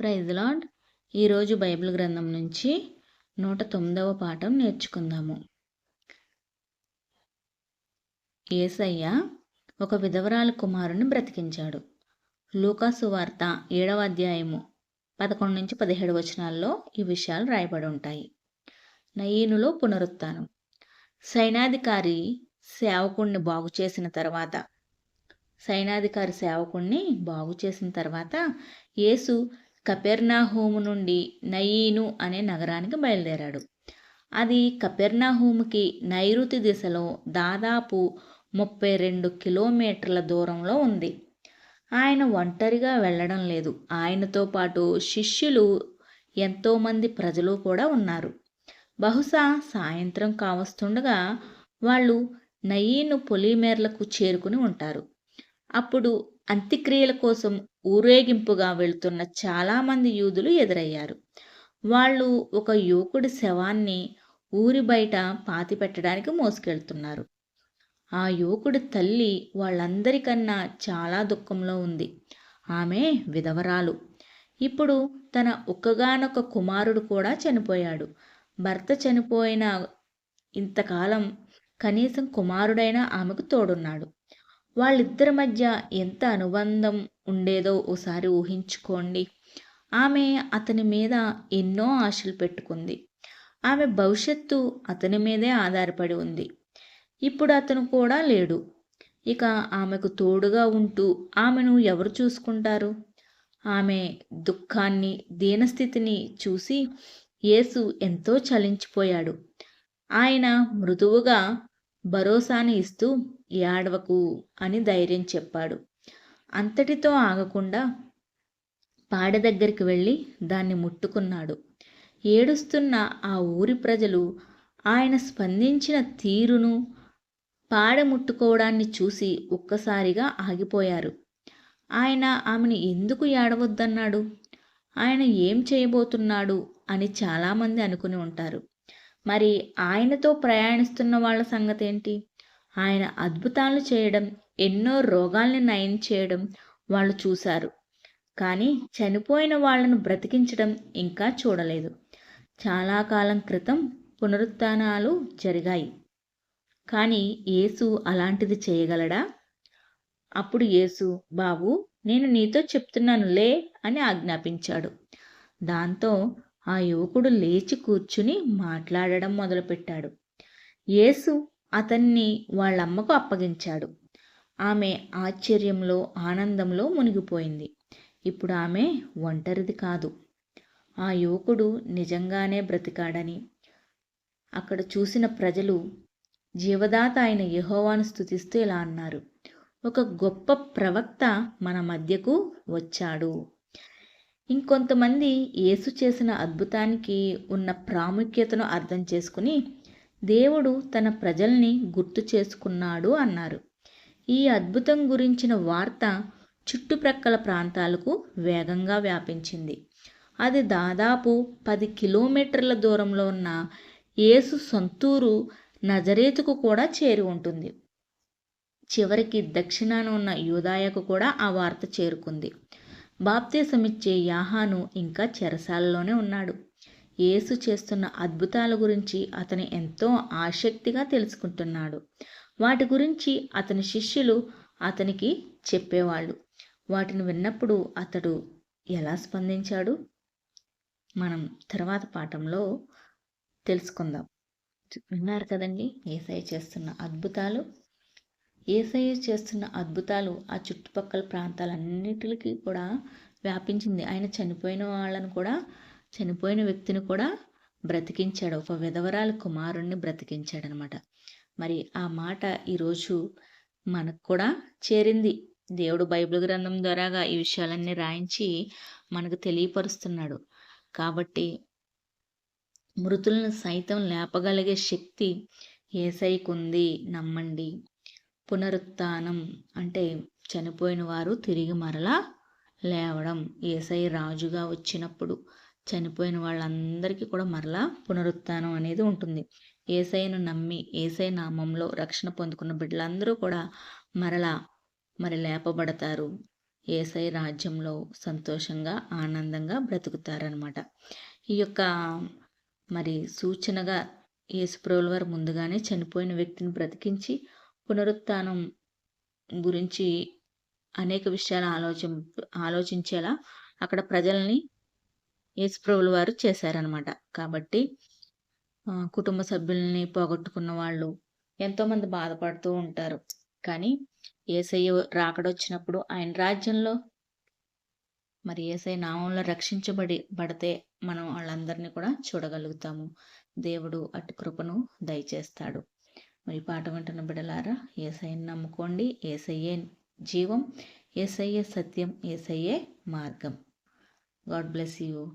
Praise lord ఈరోజు Bible గ్రంథం నుంచి నూట తొమ్మిదవ పాఠం నేర్చుకుందాము. ఏసయ్య ఒక విధవరాల కుమారుని బ్రతికించాడు. లూకాసు వార్త ఏడవ అధ్యాయము పదకొండు నుంచి పదిహేడు వచనాల్లో ఈ విషయాలు రాయబడి ఉంటాయి. నయీనులో పునరుత్నం. సైనాధికారి సేవకుణ్ణి బాగు చేసిన తర్వాత సైనాధికారి సేవకుణ్ణి బాగు చేసిన తర్వాత యేసు కపెర్నాహోము నుండి నయీను అనే నగరానికి బయలుదేరాడు. అది కపెర్నాహోముకి నైరుతి దిశలో దాదాపు ముప్పై రెండు కిలోమీటర్ల దూరంలో ఉంది. ఆయన ఒంటరిగా వెళ్ళడం లేదు. ఆయనతో పాటు శిష్యులు ఎంతోమంది ప్రజలు కూడా ఉన్నారు. బహుశా సాయంత్రం కావస్తుండగా వాళ్ళు నయీను పొలిమేర్లకు చేరుకుని ఉంటారు. అప్పుడు అంత్యక్రియల కోసం ఊరేగింపుగా వెళుతున్న చాలామంది యూదులు ఎదురయ్యారు. వాళ్ళు ఒక యువకుడి శవాన్ని ఊరి బయట పాతి పెట్టడానికి మోసుకెళ్తున్నారు. ఆ యువకుడి తల్లి వాళ్ళందరికన్నా చాలా దుఃఖంలో ఉంది. ఆమె విధవరాలు. ఇప్పుడు తన ఒక్కగానొక కుమారుడు కూడా చనిపోయాడు. భర్త చనిపోయిన ఇంతకాలం కనీసం కుమారుడైనా ఆమెకు తోడున్నాడు. వాళ్ళిద్దరి మధ్య ఎంత అనుబంధం ఉండేదో ఓసారి ఊహించుకోండి. ఆమె అతని మీద ఎన్నో ఆశలు పెట్టుకుంది. ఆమె భవిష్యత్తు అతని మీదే ఆధారపడి ఉంది. ఇప్పుడు అతను కూడా లేడు. ఇక ఆమెకు తోడుగా ఉంటూ ఆమెను ఎవరు చూసుకుంటారు? ఆమె దుఃఖాన్ని దీనస్థితిని చూసి యేసు ఎంతో చలించిపోయాడు. ఆయన మృదువుగా భరోసాని ఇస్తూ ఏడవకు అని ధైర్యం చెప్పాడు. అంతటితో ఆగకుండా పాడ దగ్గరికి వెళ్ళి దాన్ని ముట్టుకున్నాడు. ఏడుస్తున్న ఆ ఊరి ప్రజలు ఆయన స్పందించిన తీరును పాడ ముట్టుకోవడాన్ని చూసి ఒక్కసారిగా ఆగిపోయారు. ఆయన ఆమెను ఎందుకు ఏడవద్దన్నాడు? ఆయన ఏం చేయబోతున్నాడు అని చాలామంది అనుకుని ఉంటారు. మరి ఆయనతో ప్రయాణిస్తున్న వాళ్ళ సంగతి ఏంటి ఆయన అద్భుతాలు చేయడం ఎన్నో రోగాల్ని నయం చేయడం వాళ్ళు చూశారు. కానీ చనిపోయిన వాళ్ళను బ్రతికించడం ఇంకా చూడలేదు. చాలా కాలం క్రితం పునరుత్నాలు జరిగాయి. కానీ యేసు అలాంటిది చేయగలడా? అప్పుడు యేసు బాబు నేను నీతో చెప్తున్నాను లే అని ఆజ్ఞాపించాడు. దాంతో ఆ యువకుడు లేచి కూర్చుని మాట్లాడడం మొదలుపెట్టాడు. యేసు అతన్ని వాళ్ళమ్మకు అప్పగించాడు. ఆమె ఆశ్చర్యంలో ఆనందంలో మునిగిపోయింది. ఇప్పుడు ఆమె ఒంటరిది కాదు. ఆ యువకుడు నిజంగానే బ్రతికాడని. అక్కడ చూసిన ప్రజలు జీవదాత అయిన యహోవాను స్థుతిస్తూ ఇలా అన్నారు. ఒక గొప్ప ప్రవక్త మన మధ్యకు వచ్చాడు. ఇంకొంతమంది యేసు చేసిన అద్భుతానికి ఉన్న ప్రాముఖ్యతను అర్థం చేసుకుని దేవుడు తన ప్రజల్ని గుర్తు చేసుకున్నాడు అన్నారు. ఈ అద్భుతం గురించిన వార్త చుట్టుప్రక్కల ప్రాంతాలకు వేగంగా వ్యాపించింది. అది దాదాపు పది కిలోమీటర్ల దూరంలో ఉన్న యేసు సొంతూరు నజరేతుకు కూడా చేరి ఉంటుంది. చివరికి దక్షిణాన ఉన్న యూదాయకు కూడా ఆ వార్త చేరుకుంది. బాప్తీసమిచ్చే యాహాను ఇంకా చెరసాలలోనే ఉన్నాడు. యేసు చేస్తున్న అద్భుతాల గురించి అతను ఎంతో ఆసక్తిగా తెలుసుకుంటున్నాడు. వాటి గురించి అతని శిష్యులు అతనికి చెప్పేవాళ్ళు. వాటిని విన్నప్పుడు అతడు ఎలా స్పందించాడు? మనం తర్వాత పాఠంలో తెలుసుకుందాం. విన్నారు కదండి? ఏసై చేస్తున్న అద్భుతాలు. ఏసఐ చేస్తున్న అద్భుతాలు ఆ చుట్టుపక్కల ప్రాంతాలన్నిటికీ కూడా వ్యాపించింది. ఆయన చనిపోయిన వాళ్ళను కూడా చనిపోయిన వ్యక్తిని కూడా బ్రతికించాడు. ఒక విధవరాలు కుమారుణ్ణి బ్రతికించాడనమాట. మరి ఆ మాట ఈరోజు మనకు కూడా చేరింది. దేవుడు బైబిల్ గ్రంథం ద్వారాగా ఈ విషయాలన్నీ రాయించి మనకు తెలియపరుస్తున్నాడు. కాబట్టి మృతులను సైతం లేపగలిగే శక్తి ఏసైకుంది నమ్మండి. పునరుత్నం అంటే చనిపోయిన వారు తిరిగి మరలా లేవడం. ఏసై రాజుగా వచ్చినప్పుడు చనిపోయిన వాళ్ళందరికీ కూడా మరలా పునరుత్నం అనేది ఉంటుంది. ఏసైను నమ్మి ఏసై నామంలో రక్షణ పొందుకున్న బిడ్డలందరూ కూడా మరలా మరి లేపబడతారు. ఏసై రాజ్యంలో సంతోషంగా ఆనందంగా బ్రతుకుతారనమాట ఈ యొక్క మరి సూచనగా యేసుప్రభుల వారు ముందుగానే చనిపోయిన వ్యక్తిని బ్రతికించి పునరుత్నం గురించి అనేక విషయాలు ఆలోచిం ఆలోచించేలా అక్కడ ప్రజల్ని యేసుప్రభుల వారు చేశారనమాట కాబట్టి కుటుంబ సభ్యుల్ని పోగొట్టుకున్న వాళ్ళు ఎంతోమంది బాధపడుతూ ఉంటారు. కానీ ఏసయ్య రాకడొచ్చినప్పుడు ఆయన రాజ్యంలో మరి ఏసై నామంలో రక్షించబడి పడితే మనం వాళ్ళందరినీ కూడా చూడగలుగుతాము. దేవుడు అటు కృపను దయచేస్తాడు. మరి పాట వింటున్న బిడలారా ఏసైని నమ్ముకోండి. ఏసయ్యే జీవం ఏసయ్యే సత్యం ఏసయ్యే మార్గం. God bless you.